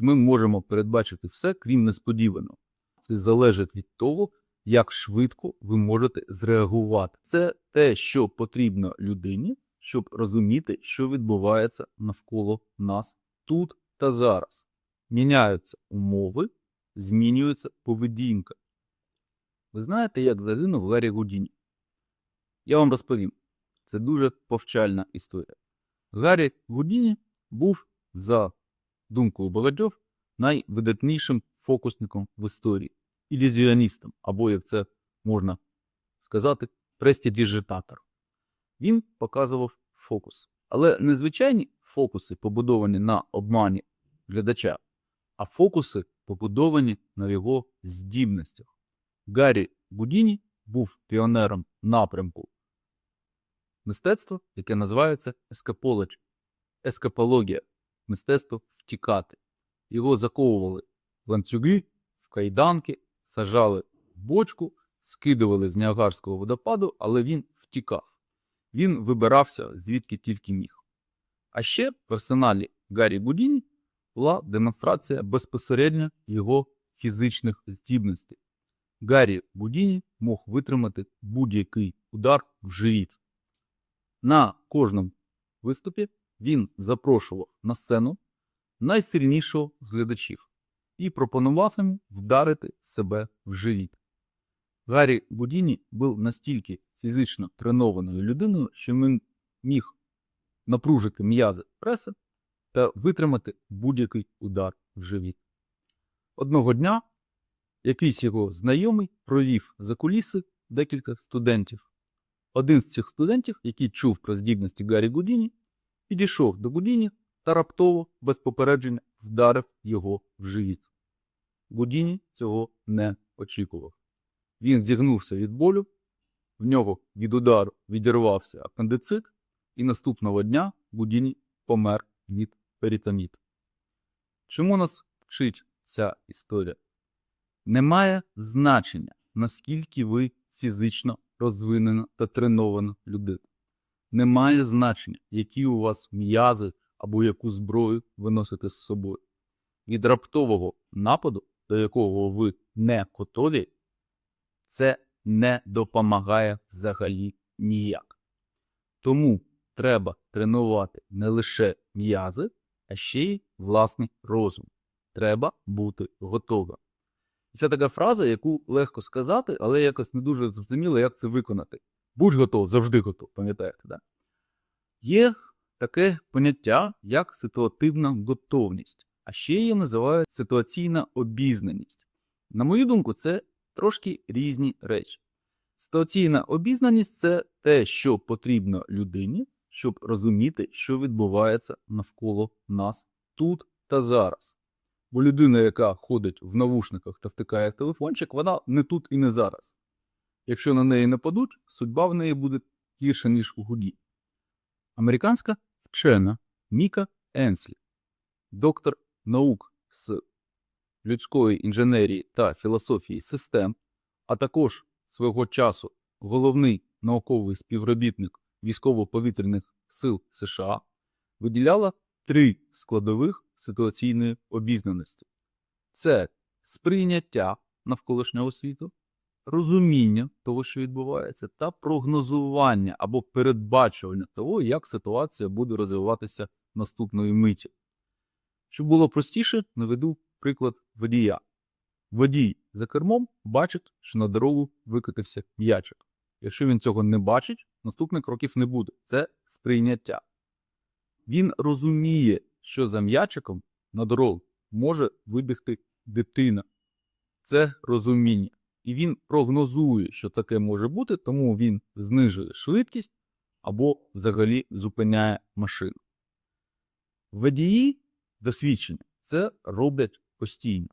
що ми можемо передбачити все, крім несподіваного. Це залежить від того, як швидко ви можете зреагувати. Це те, що потрібно людині, щоб розуміти, що відбувається навколо нас тут та зараз. Міняються умови, змінюється поведінка. Ви знаєте, як загинув Гаррі Гудіні? Я вам розповім. Це дуже повчальна історія. Гаррі Гудіні був, за думкою багатьох, найвидатнішим фокусником в історії, ілюзіоністом, або, як це можна сказати, престидіжитатор. Він показував фокус. Але не звичайні фокуси, побудовані на обмані глядача, а фокуси, побудовані на його здібностях. Гаррі Гудіні був піонером напрямку мистецтва, яке називається ескапологі. Ескапологія мистецтво втікати. Його заковували в ланцюги, в кайданки, сажали в бочку, скидували з Ніагарського водопаду, але він втікав. Він вибирався звідки тільки міг. А ще в арсеналі Гаррі Гудіні була демонстрація безпосередньо його фізичних здібностей. Гаррі Гудіні мог витримати будь-який удар в живіт. На кожному виступі він запрошував на сцену найсильнішого з глядачів і пропонував йому вдарити себе в живіт. Гаррі Гудіні був настільки фізично тренованою людиною, що він міг напружити м'язи преси та витримати будь-який удар в живіт. Одного дня якийсь його знайомий провів за куліси декілька студентів. Один з цих студентів, який чув про здібності Гаррі Гудіні, підійшов до Гудіні та раптово, без попередження, вдарив його в живіт. Гудіні цього не очікував. Він зігнувся від болю, в нього від удару відірвався апендицит, і наступного дня Гудіні помер від перитоніту. Чому нас вчить ця історія? Немає значення, наскільки ви фізично розвинена та тренована людина. Немає значення, які у вас м'язи або яку зброю ви носите з собою. Від раптового нападу, до якого ви не готові, це не допомагає взагалі ніяк. Тому треба тренувати не лише м'язи, а ще й власний розум. Треба бути готовим. Це така фраза, яку легко сказати, але якось не дуже зрозуміло, як це виконати. Будь готов, завжди готов, пам'ятаєте, да? Є таке поняття, як ситуативна готовність, а ще її називають ситуаційна обізнаність. На мою думку, це трошки різні речі. Ситуаційна обізнаність це те, що потрібно людині, щоб розуміти, що відбувається навколо нас тут та зараз. Бо людина, яка ходить в навушниках та втикає в телефончик, вона не тут і не зараз. Якщо на неї нападуть, судьба в неї буде гірша, ніж у гуді. Американська вчена Міка Енслі, доктор наук з людської інженерії та філософії систем, а також свого часу головний науковий співробітник військово-повітряних сил США, виділяла три складових ситуаційної обізнаності: це сприйняття навколишнього світу, розуміння того, що відбувається, та прогнозування або передбачування того, як ситуація буде розвиватися наступної миті. Щоб було простіше, наведу приклад водія. Водій за кермом бачить, що на дорогу викотився м'ячик. Якщо він цього не бачить, наступних кроків не буде. Це сприйняття. Він розуміє, що за м'ячиком на дорогу може вибігти дитина. Це розуміння. І він прогнозує, що таке може бути, тому він знижує швидкість або взагалі зупиняє машину. Водії досвідчення це роблять постійно.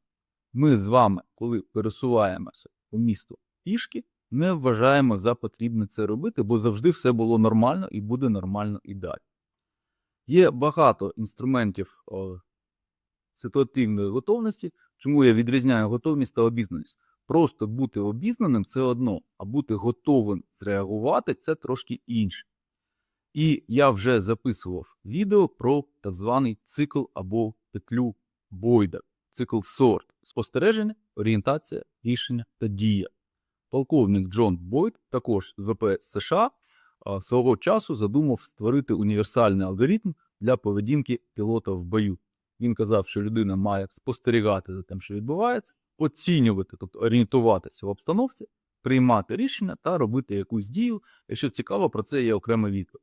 Ми з вами, коли пересуваємося по місту пішки, не вважаємо за потрібне це робити, бо завжди все було нормально і буде нормально і далі. Є багато інструментів о, ситуативної готовності, чому я відрізняю готовність та обізнаність. Просто бути обізнаним це одно, а бути готовим зреагувати це трошки інше. І я вже записував відео про так званий цикл або петлю Бойда. Цикл сорт спостереження, орієнтація, рішення та дія. Полковник Джон Бойд, також з ВПС США, свого часу задумав створити універсальний алгоритм для поведінки пілота в бою. Він казав, що людина має спостерігати за тим, що відбувається, оцінювати, тобто орієнтуватися в обстановці, приймати рішення та робити якусь дію. Якщо цікаво, про це є окреме відео.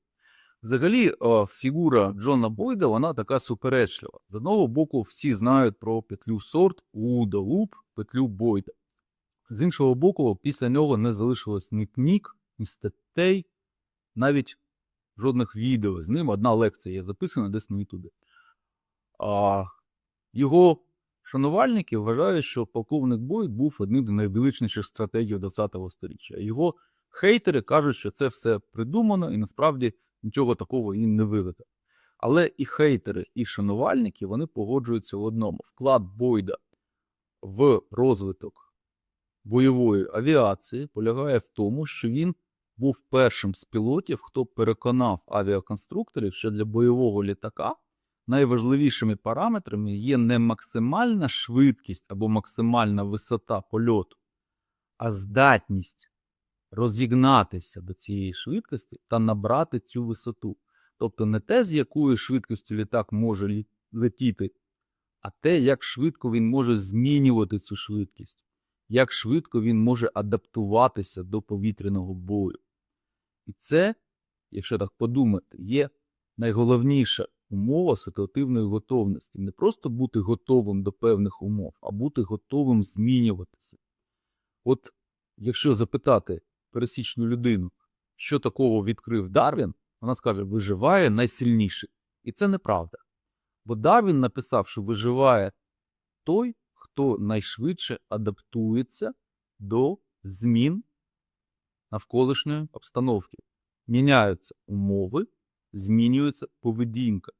Взагалі, фігура Джона Бойда вона така суперечлива. З одного боку, всі знають про петлю сорт, Уда Луп, петлю Бойда. З іншого боку, після нього не залишилось ні книг, ні статей, навіть жодних відео з ним. Одна лекція є записана десь на Ютубі. А його шанувальники вважають, що полковник Бойд був одним з найвеличніших стратегів ХХ століття. Його хейтери кажуть, що це все придумано і насправді нічого такого і не вивито. Але і хейтери, і шанувальники вони погоджуються в одному: вклад Бойда в розвиток бойової авіації полягає в тому, що він був першим з пілотів, хто переконав авіаконструкторів, що для бойового літака найважливішими параметрами є не максимальна швидкість або максимальна висота польоту, а здатність розігнатися до цієї швидкості та набрати цю висоту. Тобто не те, з якою швидкістю літак може летіти, а те, як швидко він може змінювати цю швидкість, як швидко він може адаптуватися до повітряного бою. І це, якщо так подумати, є найголовніша умова ситуативної готовності. Не просто бути готовим до певних умов, а бути готовим змінюватися. От якщо запитати пересічну людину, що такого відкрив Дарвін, вона скаже, виживає найсильніший. І це неправда. Бо Дарвін написав, що виживає той, хто найшвидше адаптується до змін навколишньої обстановки. Міняються умови, змінюється поведінка.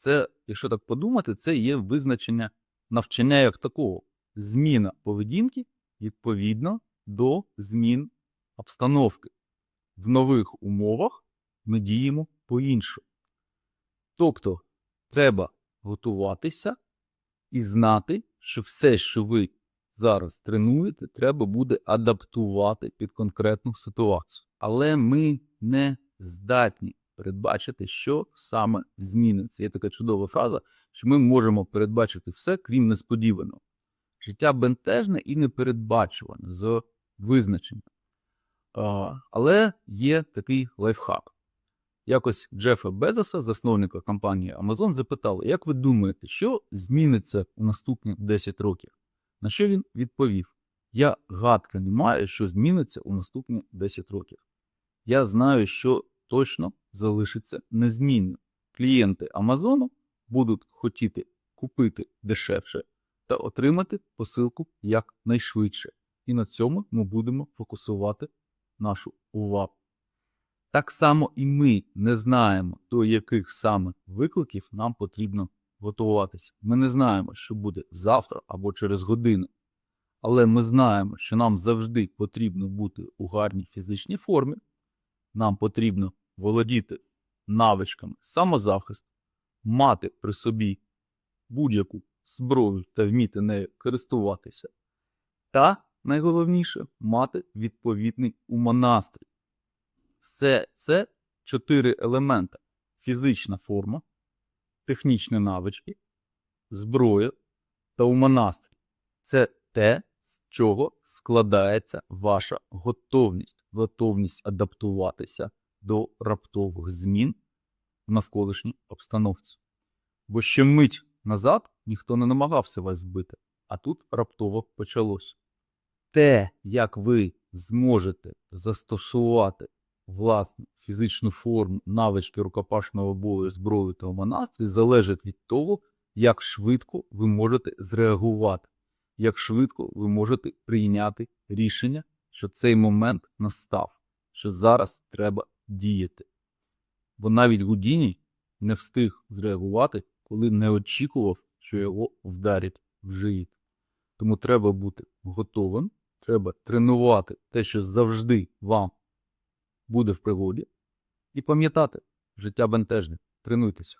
Це, якщо так подумати, це є визначення навчання як такого. Зміна поведінки відповідно до змін обстановки. В нових умовах ми діємо по-іншому. Тобто, треба готуватися і знати, що все, що ви зараз тренуєте, треба буде адаптувати під конкретну ситуацію. Але ми не здатні передбачити, що саме зміниться. Є така чудова фраза, що ми можемо передбачити все, крім несподіваного. Життя бентежне і непередбачуване з визначенням. Але є такий лайфхак. Якось Джефа Безоса, засновника компанії Amazon, запитали, як ви думаєте, що зміниться у наступні 10 років? На що він відповів: Я гадка не маю, що зміниться у наступні 10 років. Я знаю, що точно залишиться незмінним. Клієнти Амазону будуть хотіти купити дешевше та отримати посилку якнайшвидше. І на цьому ми будемо фокусувати нашу увагу. Так само і ми не знаємо, до яких саме викликів нам потрібно готуватися. Ми не знаємо, що буде завтра або через годину. Але ми знаємо, що нам завжди потрібно бути у гарній фізичній формі, нам потрібно володіти навичками самозахисту, мати при собі будь-яку зброю та вміти нею користуватися. Та, найголовніше, мати відповідний умонастрій. Все це чотири елемента: фізична форма, технічні навички, зброя та умонастрій. Це те, з чого складається ваша готовність, готовність адаптуватися до раптових змін в навколишній обстановці. Бо ще мить назад ніхто не намагався вас збити, а тут раптово почалось. Те, як ви зможете застосувати власну фізичну форму, навички рукопашного бою, зброю та монастрі, залежить від того, як швидко ви можете зреагувати, як швидко ви можете прийняти рішення, що цей момент настав, що зараз треба діяти. Бо навіть Гудіні не встиг зреагувати, коли не очікував, що його вдарять в живіт. Тому треба бути готовим, треба тренувати те, що завжди вам буде в пригоді, і пам'ятати, життя бентежне. Тренуйтеся.